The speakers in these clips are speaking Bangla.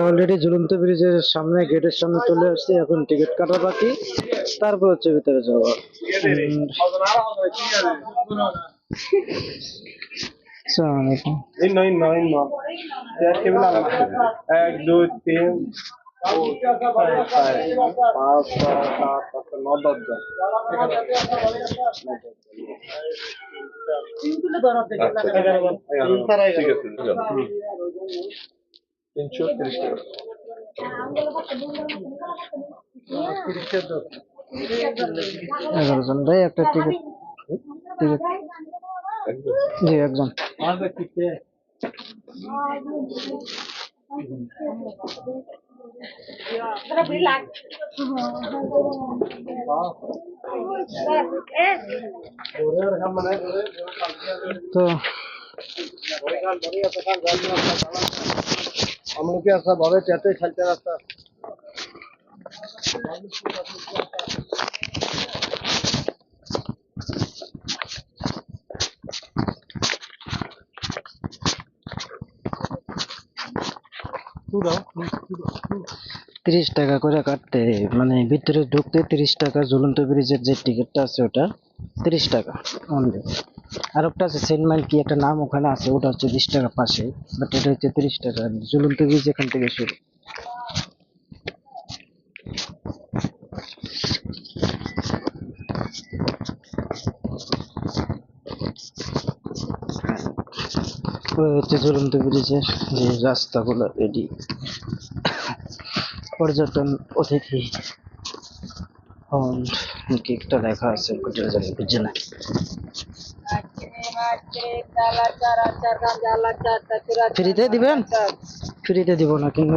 অলরেডি ঝুলন্ত ব্রিজের সামনে গেটের সামনে চলে আসছি এখন টিকিট কাটা বাকি তারপর হচ্ছে ভিতরে আলাদা এক দুই তিন। ঠিক আছে তিনশো তিরিশ টাকা এগারো জন ভাই একটা টিকিট টিকিট জি একজন তো আমরা কি আসা ভাবে চেতে খেলতে রাস্তা। তিরিশ টাকা করে কাটতে মানে ভিতরে ঢুকতে তিরিশ টাকা ঝুলন্ত ব্রিজের যে টিকিটটা আছে ওটা তিরিশ টাকা অনলি আর একটা আছে সেন্ট মাইল কি একটা নাম ওখানে আছে, ওটা হচ্ছে বিশ টাকা পাশে বাট এটা হচ্ছে তিরিশ টাকা। ঝুলন্ত ব্রিজ এখান থেকে শুরু। হচ্ছে ঝুলন্ত ব্রিজের যে রাস্তাগুলো রেডি পর্যটন অতিথি একটা লেখা আছে ওটা না ফ্রিতে দিবেন? ফ্রিতে দিব না, কিন্তু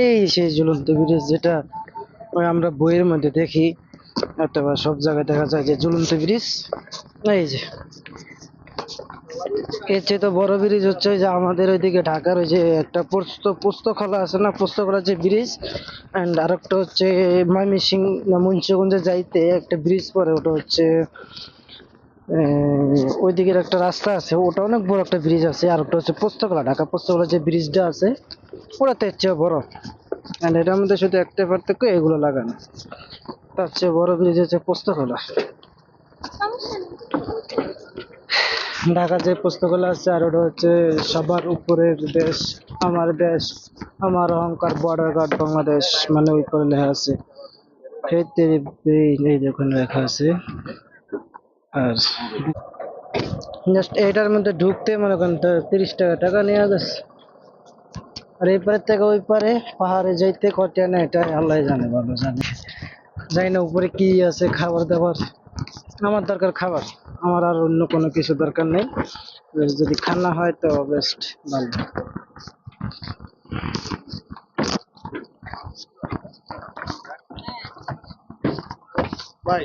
এই সেই ঝুলন্ত ব্রিজ যেটা আমরা বইয়ের মধ্যে দেখি, অথবা সব জায়গায় দেখা যায় যে ঝুলন্ত ব্রিজ এই যে। এর চেয়ে তো বড় ব্রিজ হচ্ছে যে আমাদের ওইদিকে ঢাকার ওই যে একটা পোস্ত, পোস্তখলা আছে না পোস্তখলা যে ব্রিজ অ্যান্ড আরেকটা হচ্ছে ময়মনসিং মুন্সিগঞ্জে যাইতে একটা ব্রিজ পরে ওটা হচ্ছে ওই দিকের একটা রাস্তা আছে, ওটা অনেক বড় একটা ব্রিজ আছে, আর ওটা হচ্ছে পোস্তকলা, ঢাকা পোস্তকলা যে ব্রিজটা আছে, ওটাতে তার চেয়ে বড়। অ্যান্ড এটার মধ্যে শুধু একটা পার্থক্য, এগুলো লাগানো। তার চেয়ে বড় ব্রিজ হচ্ছে পোস্তকলা। ঢাকা যে পুস্তকগুলো আছে, আর ওটা হচ্ছে সবার উপরের দেশ, আমার দেশ, আমার অহংকার বর্ডার গার্ড বাংলাদেশ মানে ওই করে লেখা আছে। এই দেখুন, লেখা আছে। আর জাস্ট এইটার মধ্যে ঢুকতে মনে করেন তো তিরিশ টাকা টাকা নেওয়া গেছে আর এই পারের থেকে ওই পারে পাহাড়ে যাইতে কত না এটা আল্লাহ জানে ভালো জানে। জানি না উপরে কি আছে খাবার দাবার। আমার দরকার খাবার আমার আর অন্য কোনো কিছু দরকার নেই। যদি খানা হয় তো বেস্ট ভালো। ভাই।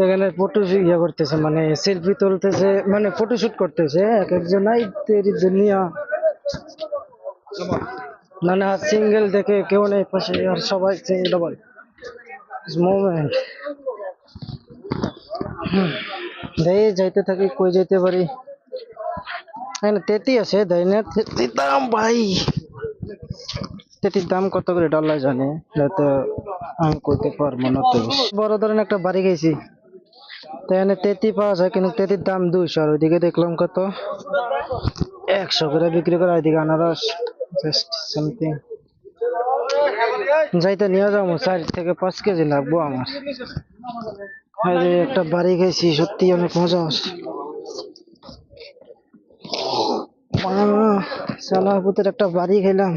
এখানে ফটো ইয়ে করতেছে মানে সেলফি তুলতেছে মানে ফটোশুট করতেছে, এক একজন আই তেরি দুনিয়া না না সিঙ্গেল দেখে কেউ নেই, পাশে আর সবাই সিঙ্গেল যাইতে থাকি, কই যাইতে পারি? এখানে তেতি আছে দেয় না তেতি দাম ভাই। তেতির দাম কত করে ডলার জানে? তো আমি কইতে পারব না তো। বড় ধরনের একটা বাড়ি গেছি এখানে তেতি পাওয়া যায়, কিন্তু তেতির দাম দুইশো, আর ওইদিকে দেখলাম কত? একশো করে বিক্রি করে, ওইদিকে আনারস জাস্ট সামথিং যাইতে নিয়ে যাব চার থেকে পাঁচ কেজি লাগবো আমার। আরে একটা বাড়ি গেছি সত্যি অনেক মজা আসছে একটা বাড়ি খেলাম।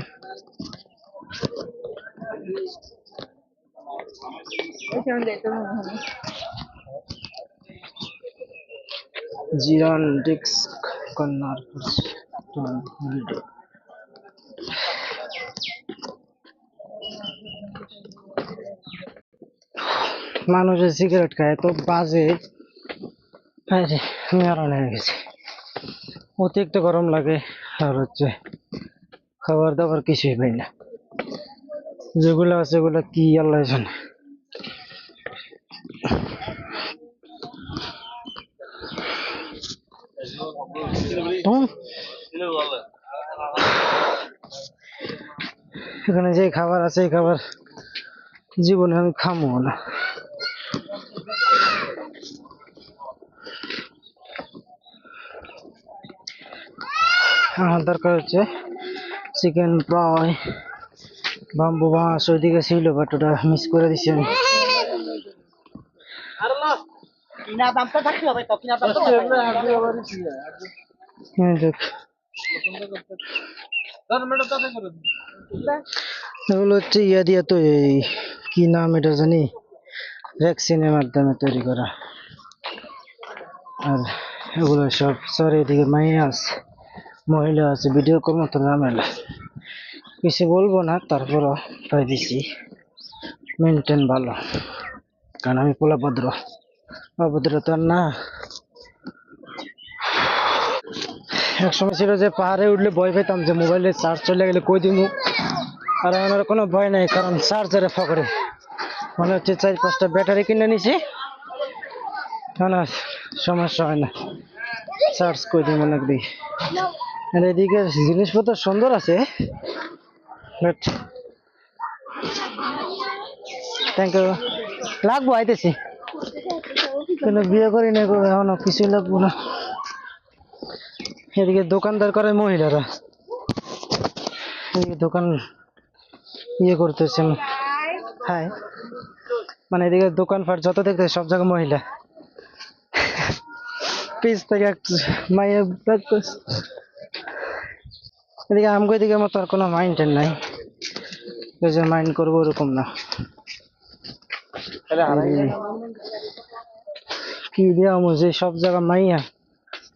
जीरान डिस्क कन्नार मानुष सिगरेट खाए तो बजे अतिरिक्त गरम लगे और हे खबर दबर किसी पाई ना जेगुल्लागू की आल्ला হুম। এখানে যে খাবার আছে এই খাবার জীবনে আমি খামো না। আমার দরকার হচ্ছে চিকেন ফ্রাই বাম্বু মাছ ওইদিকে ছিল বাট ওটা মিস করে দিছি আমি। কিনা দামটা থাকতে হবে তো কিনা এগুলো হচ্ছে ইয়া দিয়া তো এই, কি নাম এটা জানি? ভ্যাকসিনের মাধ্যমে তৈরি করা। আর এগুলো সব চারিদিকে মাইয়া আছে, মহিলা আছে ভিডিও কর্ম তো ঝামেলা। কিছু বলব না, তারপরও দিছি মেনটেন ভালো, কারণ আমি পোলাভদ্র। অভদ্র তো আর না। এক সময় ছিল যে পাহাড়ে উঠলে ভয় পেতাম যে মোবাইলে চার্জ চলে গেলে কই দিমু? আর আমার কোনো ভয় নাই, কারণ চার্জারে ফকরে মনে হচ্ছে চার পাঁচটা ব্যাটারি কিনে নিছি। এখন সমস্যা হয় না। চার্জ কই দিই মনে করি আর এদিকে জিনিসপত্র সুন্দর আছে বাট থ্যাংক ইউ লাগবো, আইতেছি। কিন্তু বিয়ে করি না এখনও কিছুই লাগবো না। এদিকে দোকানদার করে মহিলারা। এদিকে দোকান ইয়ে করতেছেন। হ্যাঁ মানে এদিকে দোকানপাট যত দেখতে সব জায়গায় মহিলা। পিস থেকে এক মাইয়া এদিকে আমগো এদিকে মতো আর কোনো মাইন্ড নাই। যে মাইন্ড করব ওরকম না। কি দিয়া যে সব জায়গা মাইয়া।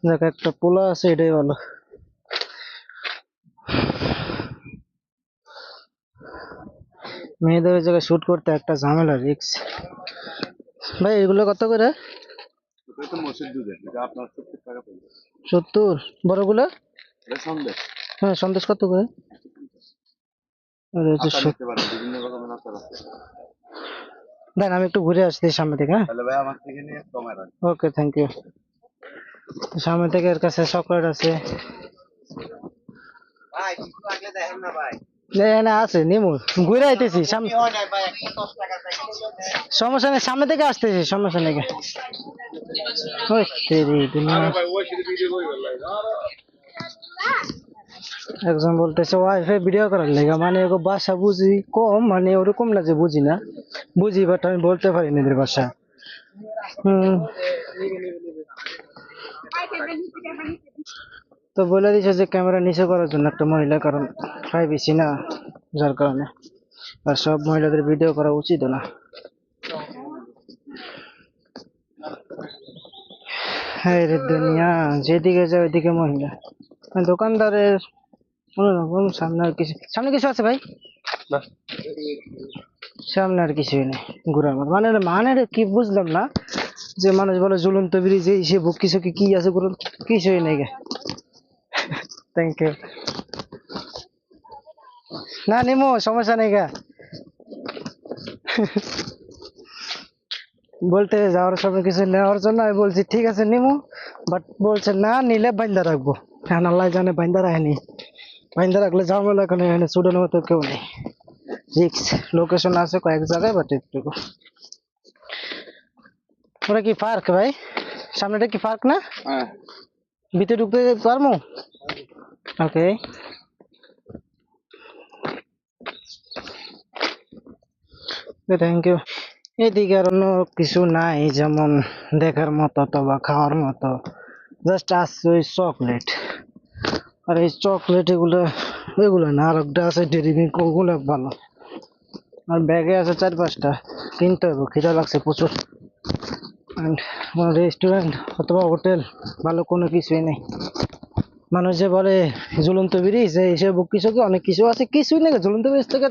দেখ একটা পোলা আছে এটাই ভালো। মেয়েদের ওই জায়গায় শুট করতে একটা ঝামেলা রিক্স ভাই এগুলো কত করে? সত্তর বড়গুলো? হ্যাঁ সন্দেশ কত করে? দেন আমি একটু ঘুরে আসছি সামনে থেকে হ্যাঁ? ওকে থ্যাংক ইউ সামনে থেকে এর কাছে চকলেট আছে। ভাই কিছু লাগলে দেখেন না ভাই। আছে নিমু ঘুরে আইতেছি সামনে না ভাই একশো দশ টাকা চাই। সমস্যা নেই সামনে থেকে আসতেছি সমস্যা নেই। একজন বলতেছে ওয়াইফাই ভিডিও করার লেগে মানে ওকে ভাষা বুঝি কম মানে ওরকম না যে বুঝি না। বুঝি বাট আমি বলতে পারি না এদের ভাষা হুম। তো বলে দিছে যে ক্যামেরা নিচে করার জন্য একটা মহিলা কারণ প্রাইভেসি না যার কারণে। আর সব মহিলাদের ভিডিও করা উচিত না। হ্যাঁ রে দুনিয়া যেদিকে যায় ওইদিকে মহিলা। দোকানদারের অন্যরকম সামনে আর কিছু সামনে কিছু আছে ভাই? সামনে আর কিছুই নেই ঘুরার মানে মানে কি বুঝলাম না? যে মানুষ বলে ঝুলন্ত ব্রিজ এই সে বুক কিছু কি আছে কোনো কিছুই নেই থ্যাংক ইউ না, নিমো, সমস্যা নেই গা। বলতে যাওয়ার সময় কিছু নেওয়ার জন্য আমি বলছি, ঠিক আছে, নিমু। বাট বলছে, না, নিলে বাইন্দা রাখব। হ্যাঁ আল্লাহ জানে বাইন্দা রাখেনি। বাইন্দা রাখলে ঝামেলা এখন এখানে স্টুডেন্ট মতো কেউ নেই। রিক্স লোকেশন আছে কয়েক জায়গায় বাট একটু ওটা কি পার্ক ভাই? সামনেটা কি পার্ক না? হ্যাঁ। ভিতরে ঢুকতে পারব? ওকে। থ্যাংক ইউ এদিকে আর অন্য কিছু নাই যেমন দেখার মতো অথবা খাওয়ার মতো। জাস্ট আসছে ওই চকলেট আর এই চকলেট এগুলো এগুলো না আর একটা আছে ডেরি মিল্ক ওগুলো ভালো। আর ব্যাগে আছে চার পাঁচটা। কিনতে হবে খিদা লাগছে প্রচুর। অ্যান্ড কোনো রেস্টুরেন্ট অথবা হোটেল ভালো কোনো কিছুই নেই। মানুষ যে বলে, ঝুলন্ত ব্রিজ এই সে বুক কিছু অনেক কিছু আছে। কিছুই নেই। ঝুলন্ত ব্রিজ থেকে